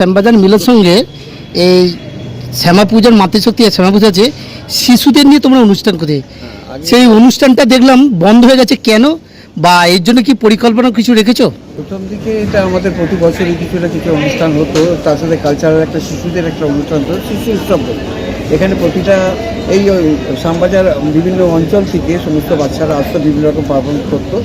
শ্যামবাজার মিলের সঙ্গে এই শ্যামা পূজার মাতৃশক্তি আর শ্যামা পূজা যে শিশুদের নিয়ে তোমরা অনুষ্ঠান করে সেই অনুষ্ঠানটা দেখলাম বন্ধ হয়ে গেছে কেন? বা এর জন্য কি পরিকল্পনা কিছু রেখেছো? প্রথম দিকে এটা আমাদের প্রতি বছরই কিছু না কিছু অনুষ্ঠান হতো তার সাথে কালচারাল একটা শিশুদের একটা অনুষ্ঠান হতো শিশু উৎসব এখানে প্রতিটা এই শ্যামবাজার বিভিন্ন অঞ্চল থেকে সমস্ত বাচ্চারা আসতো, বিভিন্ন রকম পারফর্ম করতো,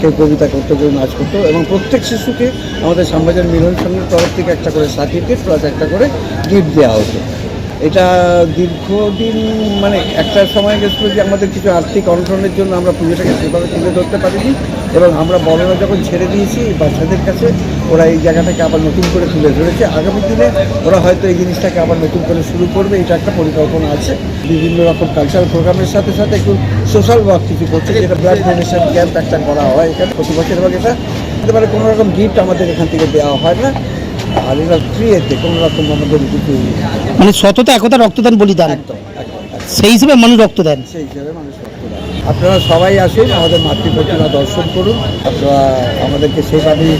কেউ কবিতা করতো, কেউ নাচ করতো এবং প্রত্যেক শিশুকে আমাদের শ্যামবাজার মিলন সংঘের তরফ থেকে একটা করে সার্টিফিকেট প্লাস একটা করে গিফট দেওয়া হতো। এটা দীর্ঘদিন মানে একটা সময় গেছিল যে আমাদের কিছু আর্থিক অনটনের জন্য আমরা পুজোটাকে সেভাবে তুলে ধরতে পারিনি। এবং আমরা বড়রা যখন ছেড়ে দিয়েছি বাচ্চাদের কাছে ওরা এই জায়গাটাকে আবার নতুন করে তুলে ধরেছে। আগামী দিনে ওরা হয়তো এই জিনিসটাকে আবার নতুন করে শুরু করবে এটা একটা পরিকল্পনা আছে। বিভিন্ন রকম কালচারাল প্রোগ্রামের সাথে সাথে একটু সোশ্যাল ওয়ার্ক কিছু করছে যেটা ব্লাড ডোনেশন ক্যাম্প একটা করা হয় এখানে প্রতি বছর এবং এটা হতে পারে কোনো রকম গিফট আমাদের এখান থেকে দেওয়া হয় না। আর এটা ফ্রি এতে কোনো রকম আমাদের কিছু মানে সততা একতা রক্তদান বলিদান। একদম একদম। সেই হিসেবে মানুষ রক্ত দেন। সেই হিসাবে মানুষ। আপনারা সবাই আসুন, আমাদের মাতৃপ্রতিমা দর্শন করুন। আপনারা আমাদেরকে সেইভাবে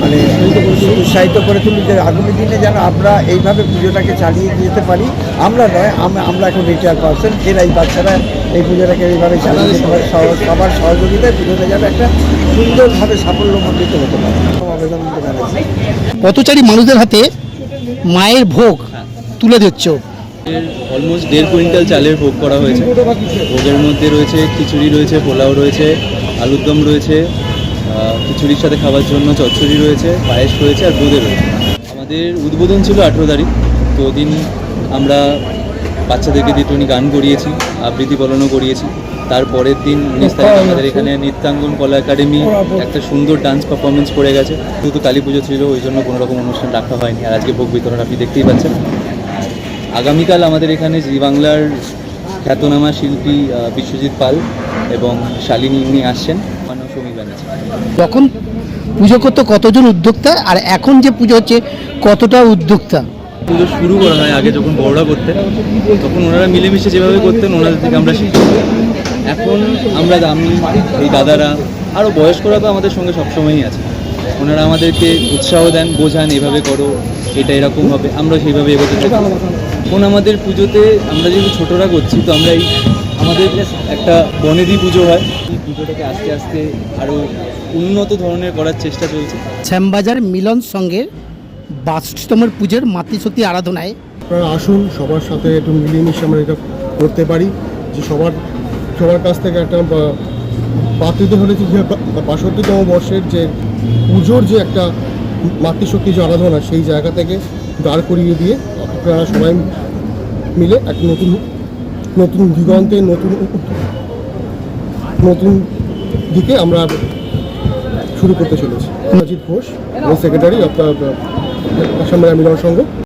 মানে উৎসাহিত করে তুলুন যে আগামী দিনে যেন আমরা এইভাবে পুজোটাকে চালিয়ে যেতে পারি। আমরা নয় আমরা এখন রিটায়ার পার্সেন্ট এরা এই বাচ্চারা এই পুজোটাকে এইভাবে চালিয়ে যেতে পারে। সবার- সহযোগিতায় পুজোটা যেন একটা সুন্দরভাবে সাফল্যমণ্ডিত হতে পারে। পথচারী মানুষদের হাতে মায়ের ভোগ তুলে দিচ্ছ। অলমোস্ট দেড় কুইন্টাল চালের ভোগ করা হয়েছে। ভোগের মধ্যে রয়েছে খিচুড়ি রয়েছে, পোলাও রয়েছে, আলুর দম রয়েছে খিচুড়ির সাথে খাওয়ার জন্য চচ্চড়ি রয়েছে, পায়েস রয়েছে আর বোঁদে রয়েছে। আমাদের উদ্বোধন ছিল আঠেরো তারিখ, তো দিন আমরা বাচ্চাদেরকে একটুখানি গান করিয়েছি, আবৃত্তি পালনও করিয়েছি। তারপরের দিন উনিশ তারিখ আমাদের এখানে নৃত্যাঙ্গন কলা একাডেমি একটা সুন্দর ডান্স পারফরমেন্স করে গেছে। শুধু কালী পুজো ছিল, ওই জন্য কোনোরকম অনুষ্ঠান রাখা হয়নি। আর আজকে ভোগ বিতরণ আপনি দেখতেই পাচ্ছেন। আগামীকাল আমাদের এখানে জি বাংলার খ্যাতনামা শিল্পী বিশ্বজিৎ পাল এবং শালিনী উনি আসছেন। মানব সমী ব্যানার্জি। যখন পুজো করতো কতজন উদ্যোক্তা আর এখন যে পুজো হচ্ছে কতটা উদ্যোক্তা? পুজো শুরু করা হয় আগে যখন বড়রা করতেন তখন ওনারা মিলেমিশে যেভাবে করতেন ওনাদের থেকে আমরা শিখি এখন আমরা আমি এই দাদারা আরও বয়স্করা তো আমাদের সঙ্গে সবসময়ই আছে। ওনারা আমাদেরকে উৎসাহ দেন বোঝান এভাবে করো এটা এরকম হবে আমরা সেইভাবে এগোতে থাকি। এখন আমাদের পুজোতে আমরা যেহেতু ছোটরা করছি তো আমরা এই আমাদের একটা বনেদি পুজো হয়। এই পুজোটাকে আস্তে আস্তে আরও উন্নত ধরনের করার চেষ্টা চলছে। শ্যামবাজার মিলন সঙ্গের বাষট্টিতম পুজোর মাতৃশক্তি আরাধনায় আপনারা আসুন সবার সাথে একটু মিলিয়ে আমরা এটা করতে পারি। যে সবার সবার কাছ থেকে একটা বা- পাত্রিত হলে যে বাষট্টিতম বর্ষের যে পুজোর যে একটা মাতৃশক্তি যে আরাধনা সেই জায়গা থেকে দাঁড় করিয়ে দিয়ে আপনারা সবাই মিলে এক নতুন নতুন দিগন্তে, নতুন নতুন দিকে আমরা শুরু করতে চলেছি। অজিত ঘোষ সেক্রেটারি আপনার আসাম মিলন সংঘ